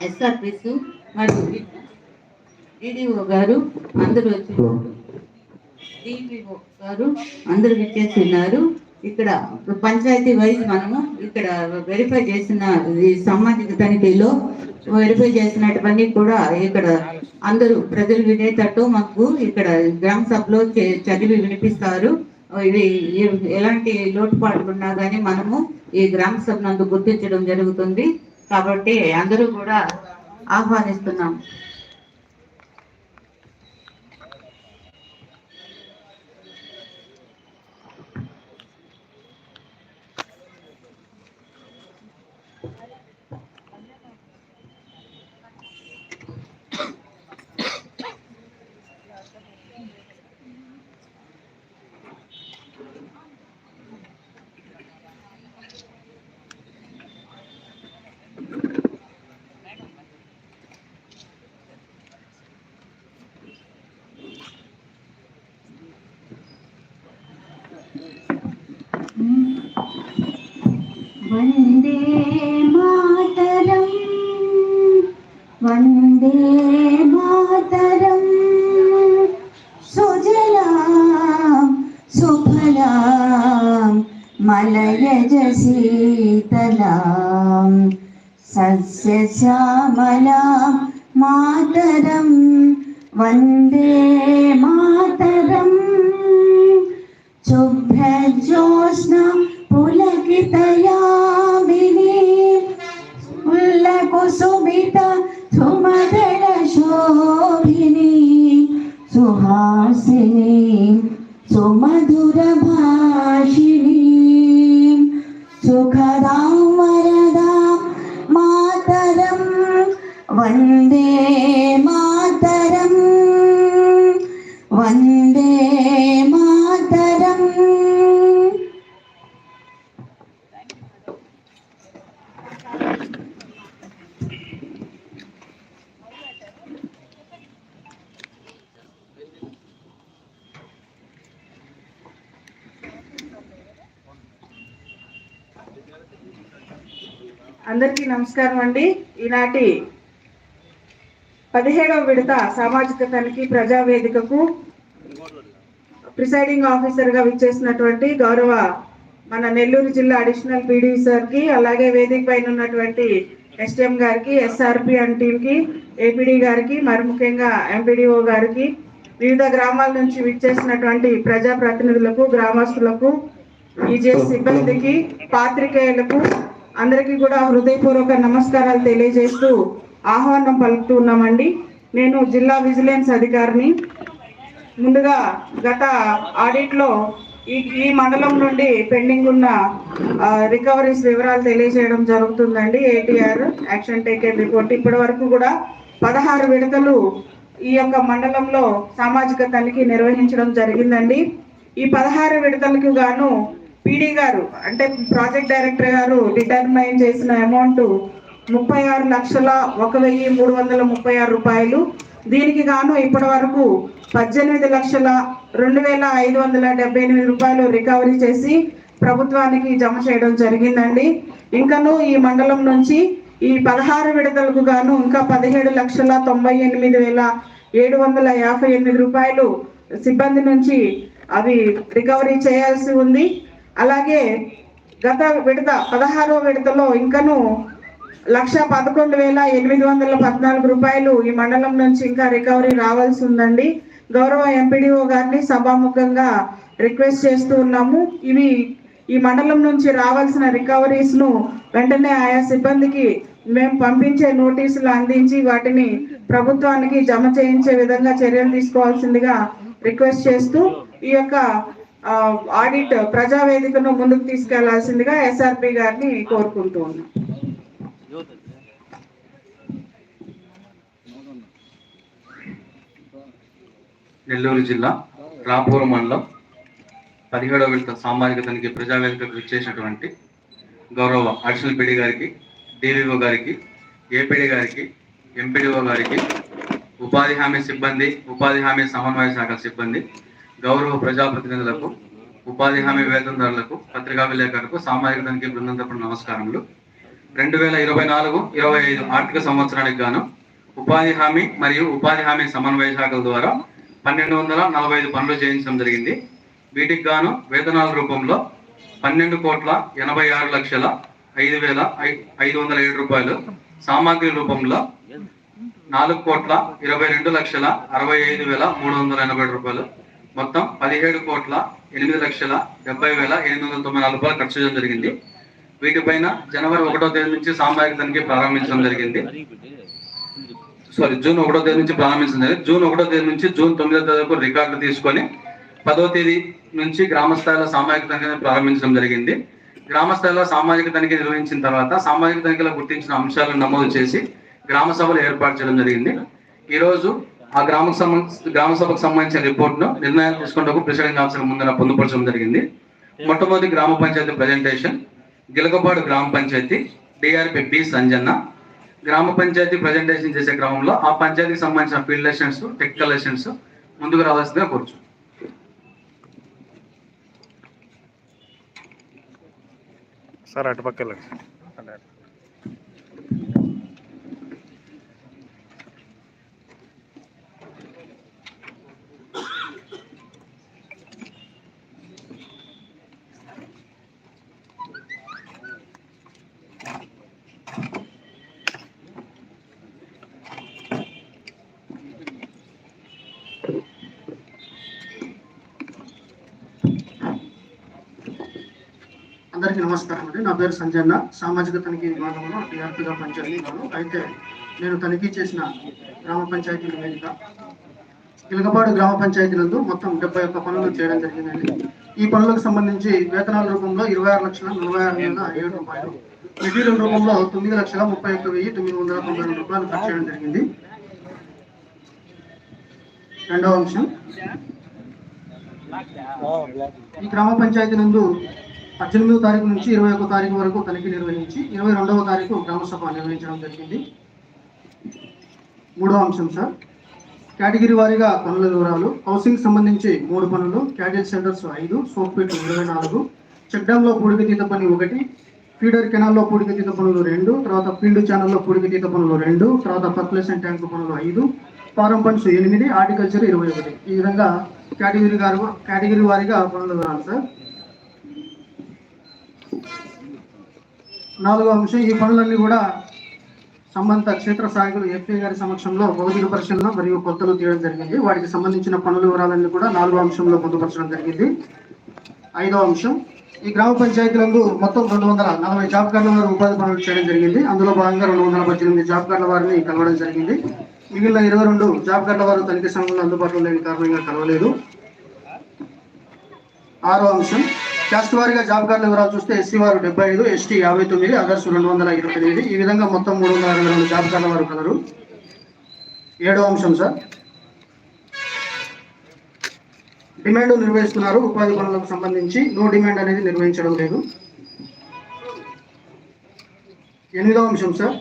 ఎస్ఆర్పిస్ మరియు డిడిఓ గారు అందరూ వచ్చి డిపిఓ గారు అందరూ విచ్చేసి ఉన్నారు ఇక్కడ పంచాయతీ వైజ్ మనము ఇక్కడ వెరిఫై చేసిన సామాజిక తనిఖీలో వెరిఫై చేసినటువన్నీ కూడా ఇక్కడ అందరూ ప్రజలు వినేటట్టు మాకు ఇక్కడ గ్రామ సభలో చదివి వినిపిస్తారు. ఇవి ఎలాంటి లోటుపాట్లు ఉన్నా కానీ మనము ఈ గ్రామ సభ నందు గుర్తించడం జరుగుతుంది. కాబట్టి అందరూ కూడా ఆహ్వానిస్తున్నాం. വന്ദേ മാതരം. സുജലാം സുഫലാം മലയജ സീതലാം മാതരം. വന്ദേ മാതരം. ശുഭ്രജോഷ്ണ പുലകിതയാമിനി. ഉല്ലകുസുമിത సుమదళ శోభిని సుహాసిని సుమధుర భాషిణి సుఖ అందరికీ నమస్కారం అండి. ఈనాటి పదిహేడవ విడత సామాజిక తనిఖీ ప్రజావేదికకు ప్రిసైడింగ్ ఆఫీసర్గా విచ్చేసినటువంటి గౌరవ మన నెల్లూరు జిల్లా అడిషనల్ పీడీ సార్కి అలాగే వేదిక పైన ఉన్నటువంటి ఎస్టీఎం గారికి ఎస్ఆర్పి అండ్ టీమ్కి ఏపీడీ గారికి మరి ముఖ్యంగా ఎంపీడీఓ గారికి వివిధ గ్రామాల నుంచి విచ్చేసినటువంటి ప్రజా ప్రతినిధులకు గ్రామస్తులకు ఈజే సిబ్బందికి పాత్రికేయులకు అందరికీ కూడా హృదయపూర్వక నమస్కారాలు తెలియజేస్తూ ఆహ్వానం పలుకుతున్నామండి. నేను జిల్లా విజిలెన్స్ అధికారిని. ముందుగా గత ఆడిట్లో ఈ ఈ మండలం నుండి పెండింగ్ ఉన్న రికవరీస్ వివరాలు తెలియజేయడం జరుగుతుందండి. ATR action taken report. ఇప్పటి వరకు కూడా పదహారు విడతలు ఈ యొక్క మండలంలో సామాజిక తనిఖీ నిర్వహించడం జరిగిందండి. ఈ పదహారు విడతలకు గాను పీడీ గారు అంటే ప్రాజెక్ట్ డైరెక్టర్ గారు డిటర్మైన్ చేసిన అమౌంట్ ముప్పై ఆరు లక్షల ఒక వెయ్యి మూడు వందల ముప్పై ఆరు రూపాయలు. దీనికి గాను ఇప్పటి వరకు పద్దెనిమిది లక్షల రెండు వేల ఐదు వందల డెబ్బై ఎనిమిది రూపాయలు రికవరీ చేసి ప్రభుత్వానికి జమ చేయడం జరిగిందండి. ఇంకను ఈ మండలం నుంచి ఈ పదహారు విడతలకు గాను ఇంకా పదిహేడు లక్షల తొంభై ఎనిమిది వేల ఏడు వందల యాభై ఎనిమిది రూపాయలు సిబ్బంది నుంచి అవి రికవరీ చేయాల్సి ఉంది. అలాగే గత విడత పదహారో విడతలో ఇంకను లక్ష పదకొండు వేల ఎనిమిది వందల పద్నాలుగు రూపాయలు ఈ మండలం నుంచి ఇంకా రికవరీ రావాల్సి ఉందండి. గౌరవ ఎంపీడీఓ గారిని సభాముఖంగా రిక్వెస్ట్ చేస్తూ ఉన్నాము. ఇవి ఈ మండలం నుంచి రావాల్సిన రికవరీస్ను వెంటనే ఆయా సిబ్బందికి మేము పంపించే నోటీసులు అందించి వాటిని ప్రభుత్వానికి జమ చేయించే విధంగా చర్యలు తీసుకోవాల్సిందిగా రిక్వెస్ట్ చేస్తూ ఈ యొక్క ఆడిట్ ప్రజావేదికను ముందుకు తీసుకెళ్ళాల్సిందిగా ఎస్ఆర్పి గారిని కోరుకుంటూ ఉన్నాం. నెల్లూరు జిల్లా రాపూర్ మండలం పదిహేడవ విడత సామాజిక తనిఖీ ప్రజావేదికకు విచ్చేసినటువంటి గౌరవ అడిషనల్ పీడి గారికి డివిఓ గారికి ఏపీడి గారికి ఎంపీడీఓ గారికి ఉపాధి హామీ సిబ్బంది ఉపాధి హామీ సమన్వయ శాఖ సిబ్బంది గౌరవ ప్రజాప్రతినిధులకు ఉపాధి హామీ వేతనదారులకు పత్రికా విలేకరులకు సామాజిక తనిఖీ బృందం తప్పుడు నమస్కారములు. రెండు వేల ఇరవై నాలుగు ఇరవై ఐదు ఆర్థిక సంవత్సరానికి గాను ఉపాధి హామీ మరియు ఉపాధి హామీ సమన్వయ శాఖల ద్వారా పన్నెండు వందల నలభై ఐదు పనులు చేయించడం జరిగింది. వీటికి గాను వేతనాల రూపంలో పన్నెండు కోట్ల ఎనభై ఆరు లక్షల ఐదు వేల ఐ- ఐదు వందల ఏడు రూపాయలు సామాగ్రి రూపంలో నాలుగు కోట్ల ఇరవై రెండు లక్షల అరవై ఐదు వేల మూడు వందల ఎనభై రూపాయలు మొత్తం పదిహేడు కోట్ల ఎనిమిది లక్షల డెబ్బై వేల ఎనిమిది వందల తొంభై నాలుగు రూపాయలు ఖర్చు చేయడం జరిగింది. వీటిపైన జనవరి ఒకటో తేదీ నుంచి సామాజిక తనిఖీ ప్రారంభించడం జరిగింది. సారీ జూన్ ఒకటో తేదీ నుంచి ప్రారంభించడం జరిగింది. జూన్ ఒకటో తేదీ నుంచి జూన్ తొమ్మిదో తేదీ వరకు రికార్డు తీసుకొని పదో తేదీ నుంచి గ్రామ స్థాయిలో సామాజిక తనిఖీని ప్రారంభించడం జరిగింది. గ్రామ స్థాయిలో సామాజిక తనిఖీ నిర్వహించిన తర్వాత సామాజిక తనిఖీలో గుర్తించిన అంశాలను నమోదు చేసి గ్రామ సభలు ఏర్పాటు చేయడం జరిగింది. ఈరోజు ఆ గ్రామ సంబంధ గ్రామ సభకు సంబంధించిన రిపోర్ట్ను నిర్ణయాలు తీసుకుంటూ ప్రిసైడింగ్ ఆఫీసర్ ముందర పొందుపరచడం జరిగింది. మొట్టమొదటి గ్రామ పంచాయతీ ప్రజెంటేషన్ గిలకపాడు గ్రామ పంచాయతీ డిఆర్పి బి సంజన్న. గ్రామ పంచాయతీ ప్రజెంటేషన్ చేసే క్రమంలో ఆ పంచాయతీకి సంబంధించిన ఫీల్డ్ లెసన్స్ టెక్నికల్ లెసన్స్ ముందుకు రావాల్సిందిగా కూర్చు సార్ అటుపక్క అందరికీ నమస్కారం అండి. నా పేరు సంజన్న. సామాజిక తనిఖీ విభాగంలో టీఆర్పీగా పనిచేస్తున్నాను అయితే నేను తనిఖీ చేసిన గ్రామ పంచాయతీ నివేదిక గిలకపాడు గ్రామ పంచాయతీ నందు మొత్తం డెబ్బై ఒక్క పనులు చేయడం జరిగిందండి. ఈ పనులకు సంబంధించి వేతనాల రూపంలో ఇరవై ఆరు లక్షల నలభై ఆరు వేల ఏడు రూపాయలు మెటీరియల్ రూపంలో తొమ్మిది లక్షల ముప్పై ఒక్క వెయ్యి తొమ్మిది వందల తొంభై రెండు రూపాయలు ఖర్చు చేయడం జరిగింది. రెండవ అంశం. ఈ గ్రామ పంచాయతీ నందు పద్దెనిమిదవ తారీఖు నుంచి ఇరవై ఒక్క తారీఖు వరకు తనిఖీ నిర్వహించి ఇరవై రెండవ తారీఖు గ్రామసభ నిర్వహించడం జరిగింది. మూడో అంశం సార్. కేటగిరీ వారీగా పనుల వివరాలు. హౌసింగ్ సంబంధించి మూడు పనులు. క్యాడెట్ సెంటర్స్ ఐదు సోప్పేట్ ఇరవై నాలుగు. చెక్ డ్యామ్లో పూడికతీత పని ఒకటి ఫీడర్ కెనాల్లో పూడికతీత పనులు రెండు తర్వాత ఫీల్డ్ ఛానల్లో పూడికతీత పనులు రెండు తర్వాత పర్కులేషన్ ట్యాంక్ పనులు ఐదు ఫారం ఫండ్స్ ఎనిమిది హార్టికల్చర్ ఇరవై ఒకటి. ఈ విధంగా కేటగిరీ గారు కేటగిరీ వారీగా పనుల వివరాలు సార్. నాలుగో అంశం ఈ పనులన్నీ కూడా సంబంధిత క్షేత్ర సహాయకులు ఎఫ్ఏ గారి సమక్షంలో భౌతిక పరిశీలన మరియు కొలతలు తీయడం జరిగింది. వాటికి సంబంధించిన పనుల వివరాలన్నీ కూడా నాలుగో అంశంలో పొందుపరచడం జరిగింది. ఐదో అంశం ఈ గ్రామ పంచాయతీలందు మొత్తం రెండు వందల నలభై జాబ్ కార్డుల వారు ఉపాధి పనులు చేయడం జరిగింది. అందులో భాగంగా రెండు వందల పద్దెనిమిది జాబ్ కార్డుల వారిని కలవడం జరిగింది. మిగిలిన ఇరవై రెండు జాబ్ కార్డుల వారు తనిఖీ సమయంలో అందుబాటులో లేని కారణంగా కలవలేదు. ఆరో అంశం క్యాస్ట్ వారిగా జాబ్ కార్డుల వివరాలు చూస్తే ఎస్సీ వారు డెబ్బై ఐదు ఎస్టీ యాభై తొమ్మిది అదర్స్ రెండు వందల ఇరవై ఎనిమిది. ఈ విధంగా మొత్తం మూడు వందల అరవై రెండు జాబ్ కార్డుల వారు కలరు. ఏడో అంశం సార్. డిమాండ్ నిర్వహిస్తున్నారు. ఉపాధి పనులకు సంబంధించి నో డిమాండ్ అనేది నిర్వహించడం లేదు. ఎనిమిదో అంశం సార్.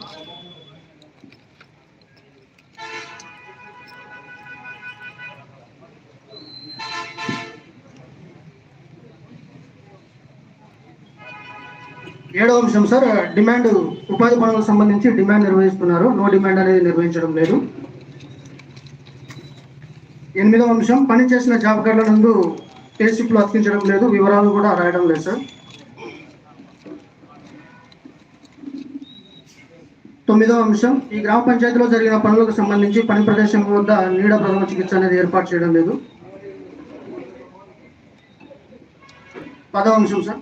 ఏడో అంశం సార్ డిమాండ్ ఉపాధి పనులకు సంబంధించి డిమాండ్ నిర్వహిస్తున్నారు. నో డిమాండ్ అనేది నిర్వహించడం లేదు. ఎనిమిదవ అంశం పనిచేసిన జాబ్ కార్డుల నందు పేషిప్లు అతికించడం లేదు. వివరాలు కూడా రాయడం లేదు సార్. తొమ్మిదవ అంశం ఈ గ్రామ పంచాయతీలో జరిగిన పనులకు సంబంధించి పని ప్రదేశం వద్ద నీడ ప్రథమ చికిత్స అనేది ఏర్పాటు చేయడం లేదు. పదవ అంశం సార్.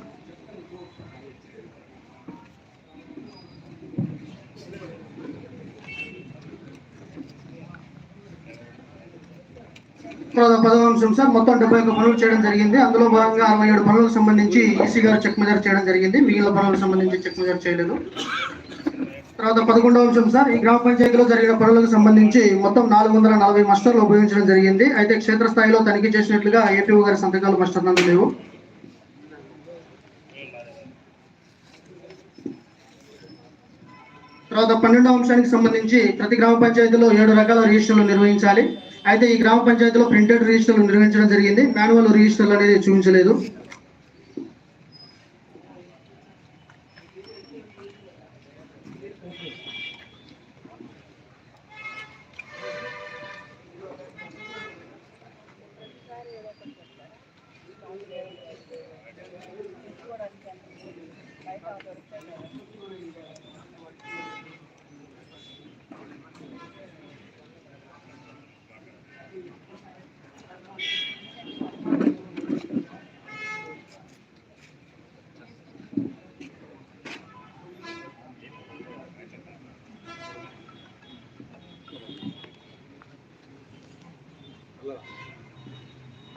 తర్వాత పదవ అంశం సార్. మొత్తం డెబ్బై ఒక్క పనులు చేయడం జరిగింది. అందులో భాగంగా అరవై ఏడు పనులకు సంబంధించి ఈసీ గారు చెక్ మెజర్ చేయడం జరిగింది. మిగిలిన పనులకు సంబంధించి చెక్ మెజర్ చేయలేదు. తర్వాత పదకొండవ అంశం సార్. ఈ గ్రామ పంచాయతీలో జరిగిన పనులకు సంబంధించి మొత్తం నాలుగు వందల నలభై మస్టర్లు ఉపయోగించడం జరిగింది. అయితే క్షేత్రస్థాయిలో తనిఖీ చేసినట్లుగా ఏపీఓ గారి సంతకాలు మస్టర్లు లేవు. తర్వాత పన్నెండవ అంశానికి సంబంధించి ప్రతి గ్రామ పంచాయతీలో ఏడు రకాల రిజిస్టర్లు నిర్వహించాలి. అయితే ఈ గ్రామ పంచాయతీలో ప్రింటెడ్ రిజిస్టర్లు నిర్వహించడం జరిగింది. మాన్యువల్ రిజిస్టర్లు అనేది చూపించలేదు.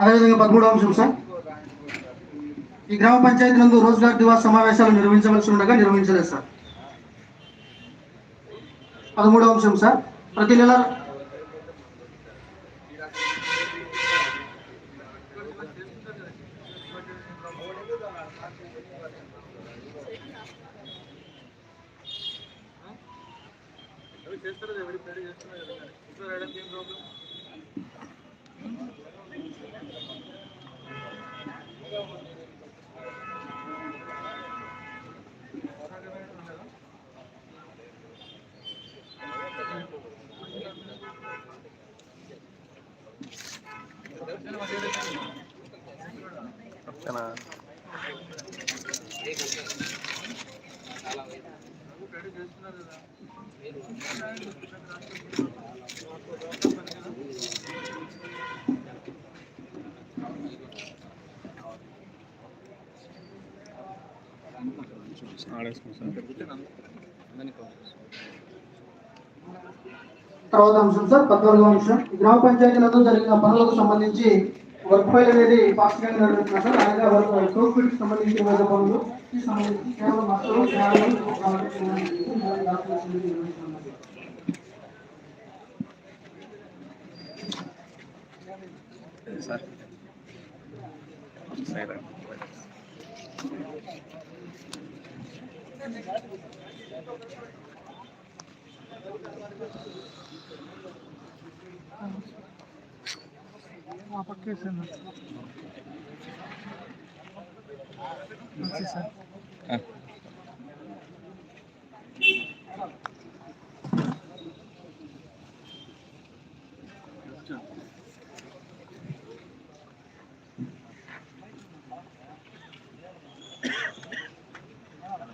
అదేవిధంగా పదమూడవ అంశం సార్. ఈ గ్రామ పంచాయతీ నందు రోజుగారు దివాస్ సమావేశాలు నిర్వహించవలసి ఉండగా నిర్వహించలేదు సార్. పదమూడవ అంశం సార్. ప్రతి నెల ఓకేనా ఆడేసుకున్నాం సార్ తర్వాత అంశం సార్ పద్నాలుగో అంశం గ్రామ పంచాయతీలతో జరిగిన పనులకు సంబంధించి వర్క్ ఫైల్ అనేది ఫాస్ట్గా నిర్వహిస్తున్నారు సార్. అలాగే వర్క్ ఫైల్ కోవిడ్ సంబంధించిన వేద పనులు ఈ సంబంధించి కేవలం అసలు కేవలం కాబట్టి అనేది నిర్వహిస్తున్నారు. సార్ సైడ్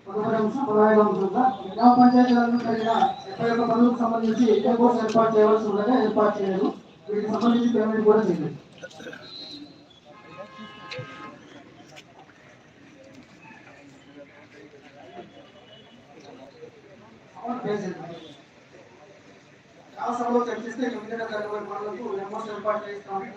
పదహారు అంశం, పదహైదు అంశం సార్. ఈ గ్రామ పంచాయతీలలో జరిగిన ఎనభై ఒక్క పనులకు సంబంధించి ఏ కోర్సు ఏర్పాటు చేయవలసి ఉండగా ఏర్పాటు చేయలేదు వీటికి సంబంధించి పేమెంట్ కూడా చేయలేదు సభలో చర్చిస్తే ఇమీడియట్ జరగబోయే పనులకు ఎంఓస్ ఏర్పాటు చేస్తామని